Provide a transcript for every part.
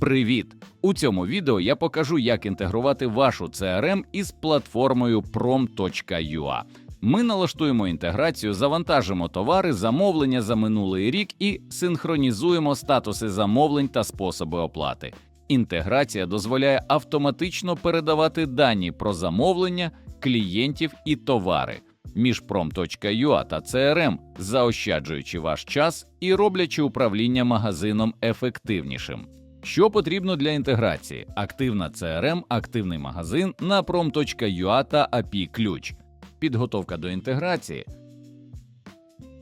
Привіт! У цьому відео я покажу, як інтегрувати вашу CRM із платформою prom.ua. Ми налаштуємо інтеграцію, завантажимо товари, замовлення за минулий рік і синхронізуємо статуси замовлень та способи оплати. Інтеграція дозволяє автоматично передавати дані про замовлення, клієнтів і товари між prom.ua та CRM, заощаджуючи ваш час і роблячи управління магазином ефективнішим. Що потрібно для інтеграції? Активна CRM, активний магазин на prom.ua та API ключ. Підготовка до інтеграції.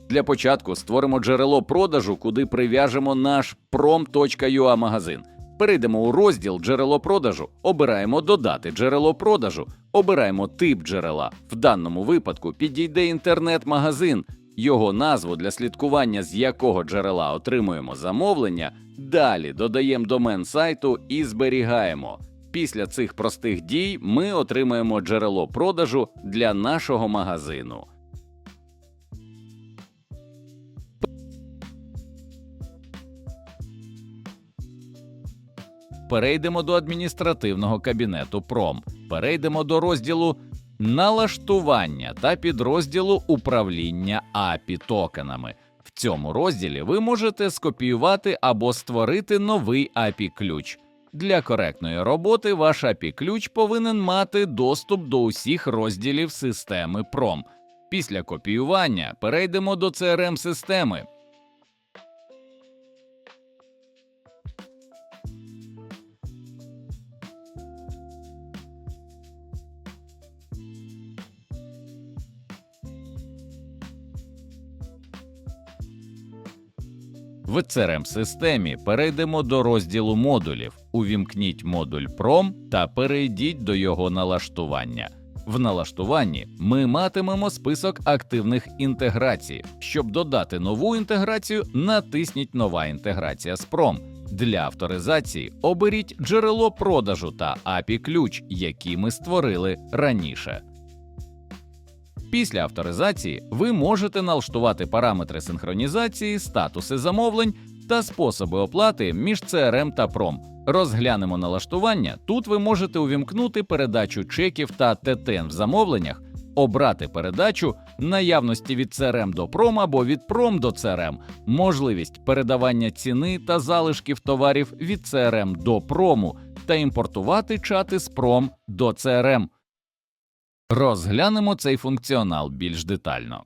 Для початку створимо джерело продажу, куди прив'яжемо наш prom.ua магазин. Перейдемо у розділ джерело продажу, обираємо додати джерело продажу, обираємо тип джерела. В даному випадку підійде інтернет-магазин, його назву для слідкування, з якого джерела отримуємо замовлення. Далі додаємо домен сайту і зберігаємо. Після цих простих дій ми отримаємо джерело продажу для нашого магазину. Перейдемо до адміністративного кабінету Пром. Перейдемо до розділу налаштування та підрозділу управління API токенами. Цьому розділі ви можете скопіювати або створити новий API ключ. Для коректної роботи ваш API ключ повинен мати доступ до усіх розділів системи Prom. Після копіювання перейдемо до crm системи. В crm системі перейдемо до розділу модулів. Увімкніть модуль Prom та перейдіть до його налаштування. В налаштуванні ми матимемо список активних інтеграцій. Щоб додати нову інтеграцію, натисніть Нова інтеграція з Prom. Для авторизації оберіть джерело продажу та API ключ, які ми створили раніше. Після авторизації ви можете налаштувати параметри синхронізації, статуси замовлень та способи оплати між CRM та Prom. Розглянемо налаштування. Тут ви можете увімкнути передачу чеків та ТТН в замовленнях, обрати передачу наявності від CRM до Prom або від Prom до CRM, можливість передавання ціни та залишків товарів від CRM до Prom та імпортувати чати з Prom до CRM. Розглянемо цей функціонал більш детально.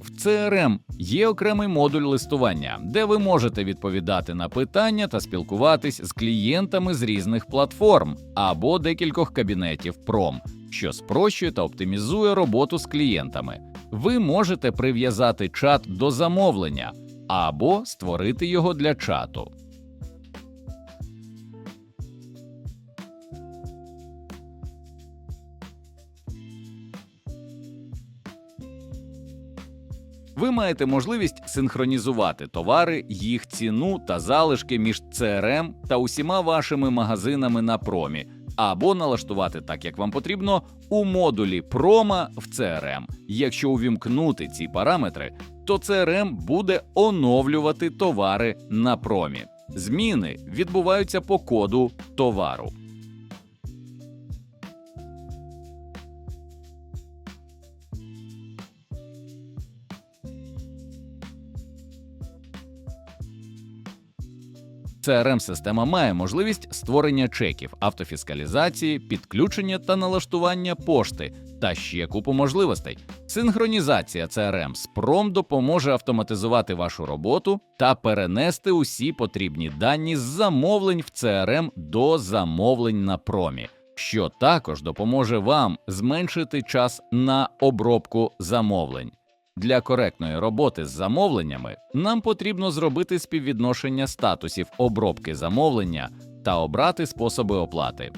В CRM є окремий модуль листування, де ви можете відповідати на питання та спілкуватись з клієнтами з різних платформ або декількох кабінетів Prom, що спрощує та оптимізує роботу з клієнтами ви можете прив'язати чат до замовлення або створити його для чату. Ви маєте можливість синхронізувати товари, їх ціну та залишки між CRM та усіма вашими магазинами на промі, або налаштувати так, як вам потрібно, у модулі прома в CRM. Якщо увімкнути ці параметри, то CRM буде оновлювати товари на промі. Зміни відбуваються по коду товару. Crm система має можливість створення чеків, автофіскалізації, підключення та налаштування пошти та ще купу можливостей. Синхронізація CRM з Prom допоможе автоматизувати вашу роботу та перенести усі потрібні дані з замовлень в CRM до замовлень на промі, що також допоможе вам зменшити час на обробку замовлень. Для коректної роботи з замовленнями нам потрібно зробити співвідношення статусів обробки замовлення та обрати способи оплати.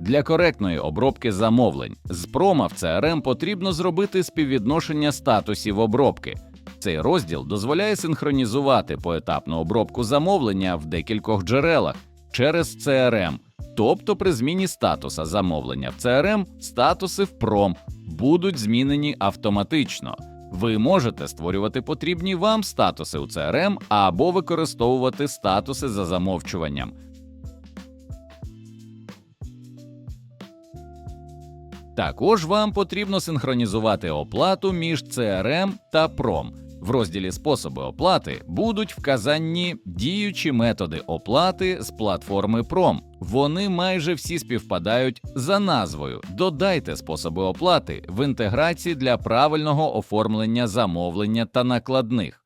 Для коректної обробки замовлень з прома в CRM потрібно зробити співвідношення статусів обробки. Цей розділ дозволяє синхронізувати поетапну обробку замовлення в декількох джерелах через CRM, тобто при зміні статуса замовлення в CRM статуси в PROM будуть змінені автоматично. Ви можете створювати потрібні вам статуси у CRM або використовувати статуси за замовчуванням. Також вам потрібно синхронізувати оплату між CRM та PROM. В розділі Способи оплати будуть вказані діючі методи оплати з платформи PROM. Вони майже всі співпадають за назвою. Додайте способи оплати в інтеграції для правильного оформлення замовлення та накладних.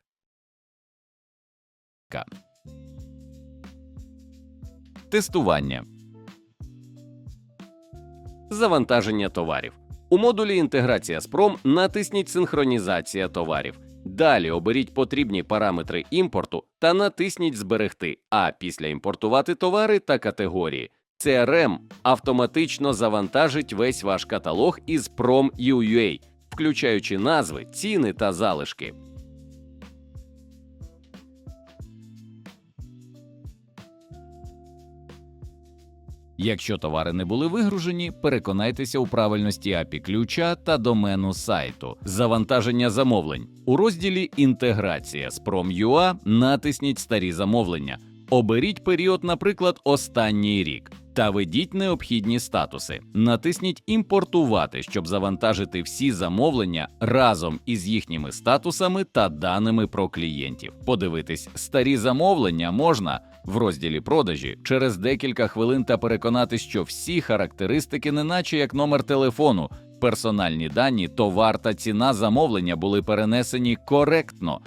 Тестування. Завантаження товарів. У модулі Інтеграція з PROM натисніть Синхронізація товарів. Далі оберіть потрібні параметри імпорту та натисніть Зберегти, а після імпортувати товари та категорії. CRM автоматично завантажить весь ваш каталог із Prom.ua, включаючи назви, ціни та залишки. Якщо товари не були вигружені, переконайтеся у правильності API ключа та домену сайту. Завантаження замовлень у розділі Інтеграція з Prom.ua натисніть старі замовлення. Оберіть період, наприклад, останній рік, та введіть необхідні статуси. Натисніть Імпортувати, щоб завантажити всі замовлення разом із їхніми статусами та даними про клієнтів. Подивитись старі замовлення можна в розділі продажі через декілька хвилин та переконатись, що всі характеристики, неначе як номер телефону, персональні дані, товар та ціна замовлення були перенесені коректно.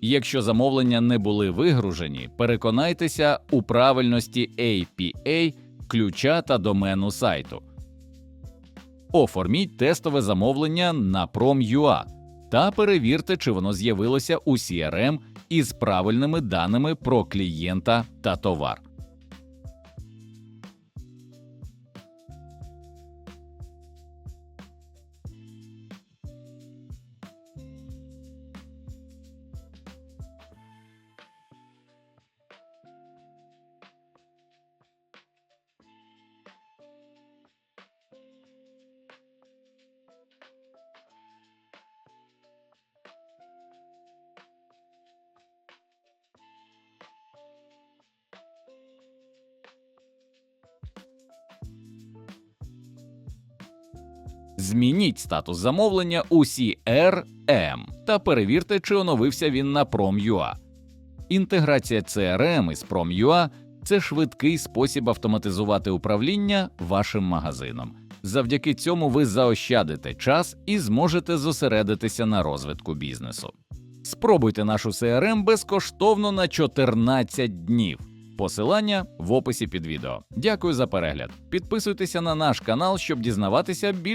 Якщо замовлення не були вигружені, переконайтеся у правильності APA, ключа та домену сайту. Оформіть тестове замовлення на Prom.ua та перевірте, чи воно з'явилося у CRM із правильними даними про клієнта та товар. Змініть статус замовлення у CRM та перевірте, чи оновився він на Prom.ua. Інтеграція CRM із Prom.ua – це швидкий спосіб автоматизувати управління вашим магазином. Завдяки цьому ви заощадите час і зможете зосередитися на розвитку бізнесу. Спробуйте нашу CRM безкоштовно на 14 днів. Посилання в описі під відео. Дякую за перегляд. Підписуйтеся на наш канал, щоб дізнаватися більше.